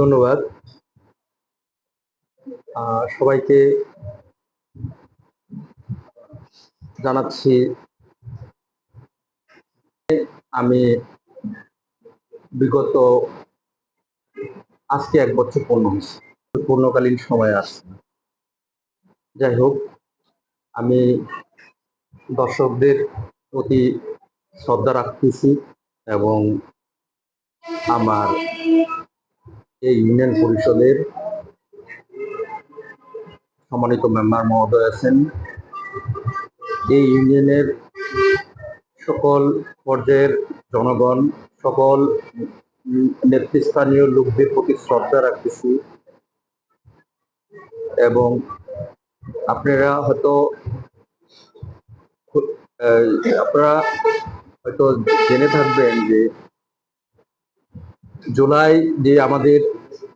ধন্যবাদ। সবাইকে জানাচ্ছি, আমি বিগত আজকে এক বছর পূর্ণ হয়েছে, পূর্ণকালীন সময় আসছে। যাই হোক, আমি দর্শকদের প্রতি শ্রদ্ধা রাখতেছি এবং আমার এই ইউনিয়ন পরিষদের সম্মানিত মেম্বার মহোদয় আছেন। এই ইউনিয়নের সকল পর্যায়ের জনগণ, সকল নেতৃস্থানীয় লোকদের প্রতি শ্রদ্ধা রাখতেছি। এবং আপনারা হয়তো আপনারা হয়তো জেনে থাকবেন যে জুলাই যে আমাদের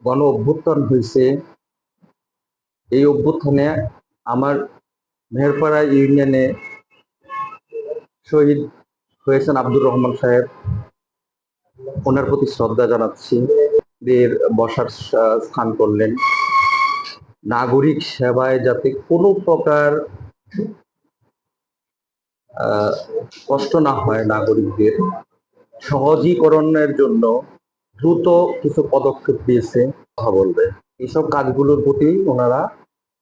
গণ অভ্যুত্থান হয়েছে, এই অভ্যুত্থানে আমার মেহেরপাড়া ইউনিয়নে শহীদ হয়েছেন আব্দুর রহমান সাহেব। ওনার প্রতি শ্রদ্ধা জানাচ্ছি। দের বসার স্থান করলেন। নাগরিক সেবায় যাতে কোনো প্রকার কষ্ট না হয় নাগরিকদের, সহজীকরণের জন্য দ্রুত কিছু পদক্ষেপ দিয়েছে, কথা বলবে। এইসব কাজগুলোর প্রতি ওনারা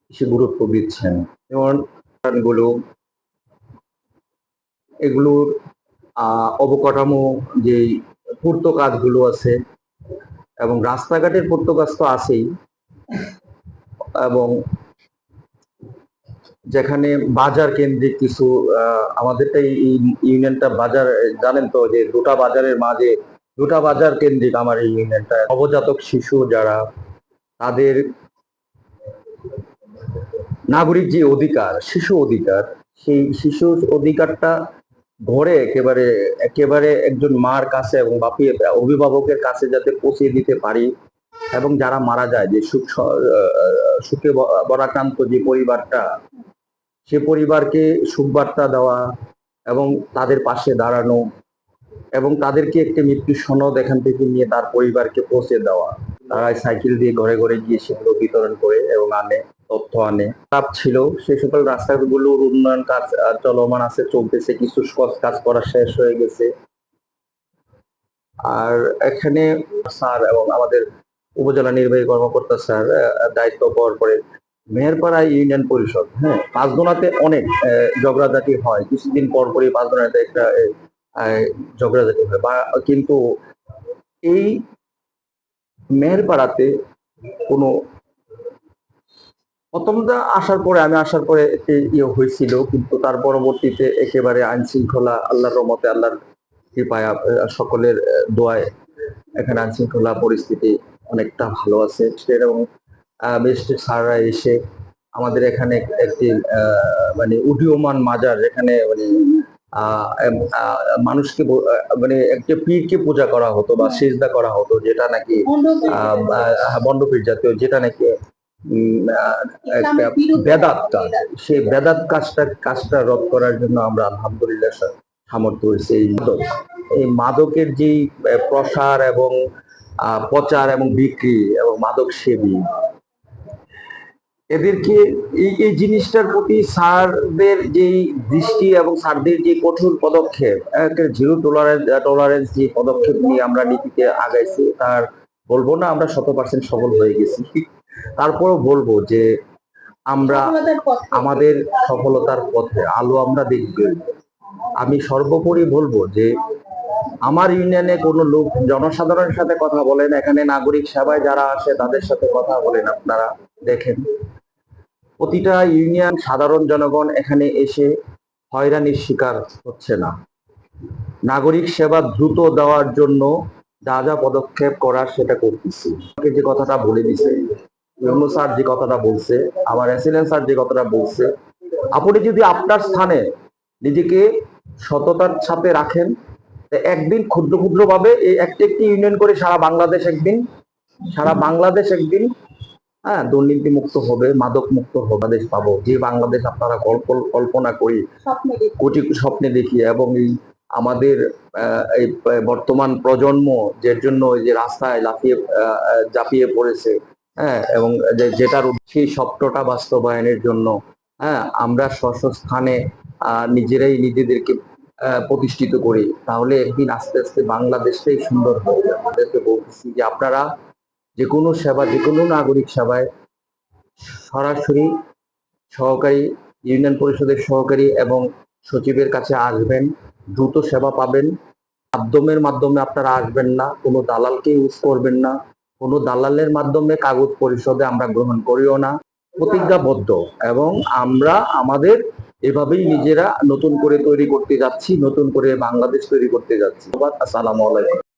বেশি গুরুত্ব দিচ্ছেন। যেমনগুলো, এগুলোর অবকাঠামো যে পূর্ত কাজগুলো আছে, এবং রাস্তাঘাটের পূর্ত কাজ তো আছেই, এবং যেখানে বাজার কেন্দ্রিক কিছু আমাদেরটা এই ইউনিয়নটা বাজার, জানেন তো যে দুটা বাজারের মাঝে দুটা বাজার কেন্দ্রিক আমার এই ইউনিয়নটা নবজাতক শিশু যারা, তাদের নাগরিক যে অধিকার, শিশু অধিকার, সেই শিশু অধিকারটা ঘরে একেবারে একেবারে একজন মার কাছে এবং বাপি, অভিভাবকের কাছে যাতে পৌঁছে দিতে পারি এবং যারা মারা যায়, যে সুখ সুখে বরাক্রান্ত যে পরিবারটা, সে পরিবারকে সুখবার্তা দেওয়া এবং তাদের পাশে দাঁড়ানো এবং তাদেরকে একটি মৃত্যু সনদ এখান থেকে নিয়ে তার পরিবারকে পৌঁছে দেওয়া। তারা সাইকেল দিয়ে ঘরে ঘরে গিয়ে সেগুলো বিতরণ করে এবং আনে, তথ্য আনে। চাপ ছিল সেই সকল রাস্তাগুলোর উন্নয়ন কাজ চলমান আছে, চলতেছে, কিছু কাজ করা শেষ হয়ে গেছে। আর এখানে স্যার এবং আমাদের উপজেলা নির্বাহী কর্মকর্তা স্যার দায়িত্ব পাওয়ার পরে মেহেরপাড়া ইউনিয়ন পরিষদ হ্যাঁ পাঁচদোনাতে অনেক ঝগড়াঝাটি হয়। কিছুদিন পর পরই পাঁচদোনাতে একটা ঝগড়াঝাটি হয় বা কিন্তু এই মেহেরপাড়াতে কোনো প্রথমটা আসার পরে আমি আসার পরে ইয়ে হয়েছিল, কিন্তু তার পরবর্তীতে একেবারে আইন শৃঙ্খলা, আল্লাহর রহমতে, আল্লাহর কৃপায় সকলের দোয়ায় এখানে আইন শৃঙ্খলা পরিস্থিতি অনেকটা ভালো আছে। এবং ম্যাজিস্ট্রেট স্যাররা এসে আমাদের এখানে একটি মানে উদীয়মান মাজার যেখানে মানে মানুষকে মানে একটা পীরকে পূজা করা হতো বা সেজদা করা হতো যেটা নাকি বন্ডপীর জাতীয়। যেটা নাকি একটা বেদাত কাজ। সেই বেদাত কাজটা কাজটা রদ করার জন্য আমরা আলহামদুলিল্লাহ সামর্থ্য হয়েছে। এই মাদক এই মাদকের যেই প্রসার এবং আহ, প্রচার এবং বিক্রি এবং মাদক সেবী এদেরকে এই এই জিনিসটার প্রতি সারদের যেই দৃষ্টি এবং স্যারদের যে কঠোর পদক্ষেপ একটা জিরো টলারেন্স টলারেন্স যে পদক্ষেপ নিয়ে আমরা নীতিতে আগাইছি তার বলব না আমরা শত পার্সেন্ট সফল হয়ে গেছি। তারপরও বলব যে আমরা আমাদের সফলতার পথে আলো আমরা দেখব। আমি সর্বোপরি বলব যে আমার ইউনিয়নে কোনো লোক জনসাধারণের সাথে কথা বলেন এখানে নাগরিক সেবায় যারা আসে তাদের সাথে কথা বলেন আপনারা দেখেন। প্রতিটা ইউনিয়ন সাধারণ জনগণ এখানে এসে হয়রানির শিকার হচ্ছে না। নাগরিক সেবা দ্রুত দেওয়ার জন্য যা যা পদক্ষেপ করার সেটা করতেছি। যে কথাটা বলে দিছে, ইউনু স্যার যে কথাটা বলছে, আমার অ্যাসিলেন্ট স্যার যে কথাটা বলছে, আপনি যদি আপনার স্থানে নিজেকে সততার ছাপে রাখেন একদিন ক্ষুদ্র ক্ষুদ্র ভাবে একটি একটি ইউনিয়ন করে সারা বাংলাদেশ একদিন, সারা বাংলাদেশ একদিন হ্যাঁ দুর্নীতি মুক্ত হবে মাদক মুক্ত হবে বাংলাদেশ পাবো। যে বাংলাদেশ আপনারা কল্প- কল্পনা করি কোটি স্বপ্নে দেখি এবং এই আমাদের এই বর্তমান প্রজন্ম যে জন্য ওই যে রাস্তায় লাফিয়ে ঝাঁপিয়ে পড়েছে হ্যাঁ এবং যেটার সেই স্বপ্নটা বাস্তবায়নের জন্য হ্যাঁ আমরা স্ব স্থানে আহ, নিজেরাই নিজেদেরকে প্রতিষ্ঠিত করি। তাহলে একদিন আস্তে আস্তে বাংলাদেশটাই সুন্দর হবে। আমাদেরকে বলতেছি যে আপনারা যে কোনো সেবা, যে কোনো নাগরিক সেবায় সরাসরি সহকারী, ইউনিয়ন পরিষদের সহকারী এবং সচিবের কাছে আসবেন, দ্রুত সেবা পাবেন। মাধ্যমের মাধ্যমে আপনারা আসবেন না, কোনো দালালকে ইউজ করবেন না, কোনো দালালের মাধ্যমে কাগজ পরিশোধে আমরা গ্রহণ করিও না। প্রতিজ্ঞাবদ্ধ এবং আমরা আমাদের এভাবেই নিজেরা নতুন করে তৈরি করতে যাচ্ছি, নতুন করে বাংলাদেশ তৈরি করতে যাচ্ছি। আসসালামু আলাইকুম।